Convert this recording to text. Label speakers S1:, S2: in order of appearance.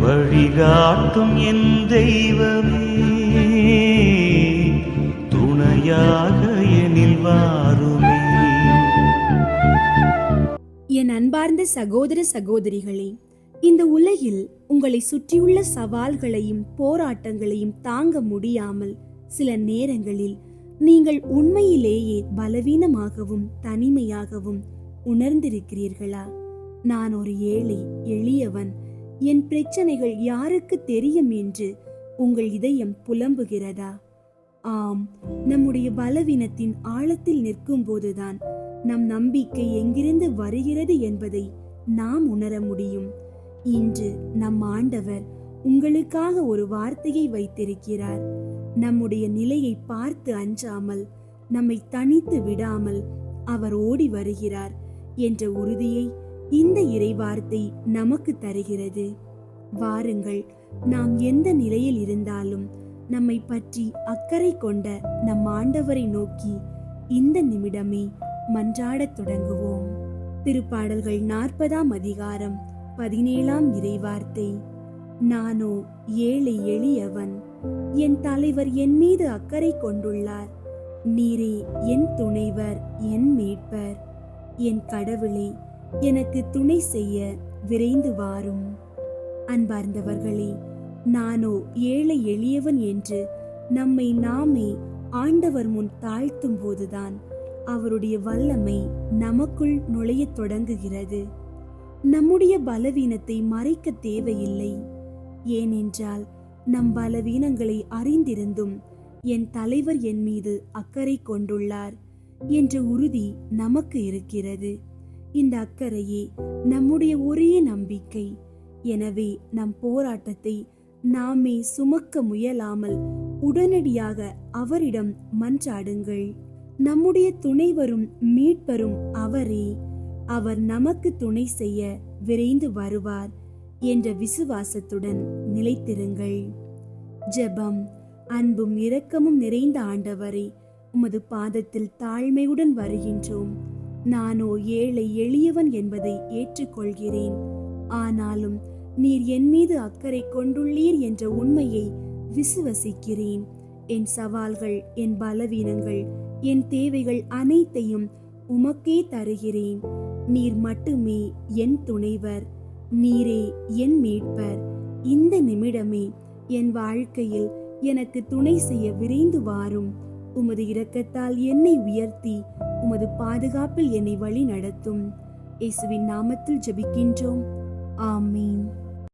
S1: வழிகாட்டும் என் தெய்வமே. துணையாக எனில் வாருமே.
S2: என் அன்பார்ந்த சகோதர சகோதரிகளே இந்த உலகில் உங்களை சுற்றியுள்ள சவால்களையும் போராட்டங்களையும் தாங்க முடியாமல் சில நேரங்களில் நீங்கள் உண்மையிலேயே பலவீனமாகவும் தனிமையாகவும் உணர்ந்திருக்கிறீர்களா? நான் ஒரு ஏழை எளியவன் என் பிரச்சனைகள் யாருக்கு தெரியும் என்று உங்கள் இதயம் புலம்புகிறதா? ஆம் நம்முடைய பலவீனத்தின் ஆழத்தில் நிற்கும் போதுதான் நம் நம்பிக்கை எங்கிருந்து வருகிறது என்பதை நாம் உணர முடியும். இன்று நம் ஆண்டவர் உங்களுக்காக ஒரு வார்த்தையை வைத்திருக்கிறார். நம்முடைய நிலையை பார்த்து அஞ்சாமல் நம்மை தனித்து விடாமல் அவர் ஓடி வருகிறார் என்ற உறுதியை இந்த இறைவார்த்தை நமக்கு தருகிறது. வாருங்கள் நாம் எந்த நிலையில் இருந்தாலும் நம்மை பற்றி அக்கறை கொண்ட நம் ஆண்டவரை நோக்கி இந்த நிமிடமே மன்றாடத் தொடங்குவோம். திருப்பாடல்கள் நாற்பதாம் அதிகாரம் பதினேழாம் இறைவார்த்தை. நானோ ஏழை எளியவன் என் தலைவர் என் மீது அக்கறை கொண்டுள்ளார். நீரே என் துணைவர் என் மீட்பர். என் கடவுளே எனக்கு துணை செய்ய விரைந்து வாரும். அன்பார்ந்தவர்களே நானோ ஏழை எளியவன் என்று நம்மை நாமே ஆண்டவர் முன் தாழ்த்தும் போதுதான் அவருடைய வல்லமை நமக்குள் நுழையத் தொடங்குகிறது. நம்முடைய பலவீனத்தை மறைக்க தேவையில்லை. ஏனென்றால் நம் பலவீனங்களை அறிந்திருந்தும் என் தலைவர் என் மீது அக்கறை கொண்டுள்ளார் என்ற உறுதி நமக்கு இருக்கிறது. இந்த அக்கறையே நம்முடைய ஒரே நம்பிக்கை. எனவே நம் போராட்டத்தை நாமே சுமக்க முயலாமல் உடனடியாக அவரிடம் மன்றாடுங்கள். நம்முடைய துணைவரும் மீட்பரும் அவரே. அவர் நமக்கு துணை செய்ய விரைந்து வருவார் என்ற விசுவாசத்துடன் நிலைத்திருங்கள். ஜெபம் அன்பும் இரக்கமும் நிறைந்த ஆண்டவரே உமது பாதத்தில் தாழ்மையுடன் வருகின்றோம். நானோ ஏழை எளியவன் என்பதை ஏற்றுக்கொள்கிறேன். ஆனாலும் நீர் என் மீது அக்கறை கொண்டுள்ளீர் என்ற உண்மையை விசுவசிக்கிறேன். என் சவால்கள் என் பலவீனங்கள் என் தேவைகள் அனைத்தையும் உமக்கே தருகிறேன். நீர் மட்டுமே என் துணைவர் நீரே என் மீட்பர். இந்த நிமிடமே என் வாழ்க்கையில் எனக்கு துணை செய்ய விரைந்து வாரும். உமது இரக்கத்தால் என்னை உயர்த்தி உமது பாதுகாப்பில் என்னை வழி நடத்தும் இயேசுவின் நாமத்தில் ஜெபிக்கின்றோம். ஆமீன்.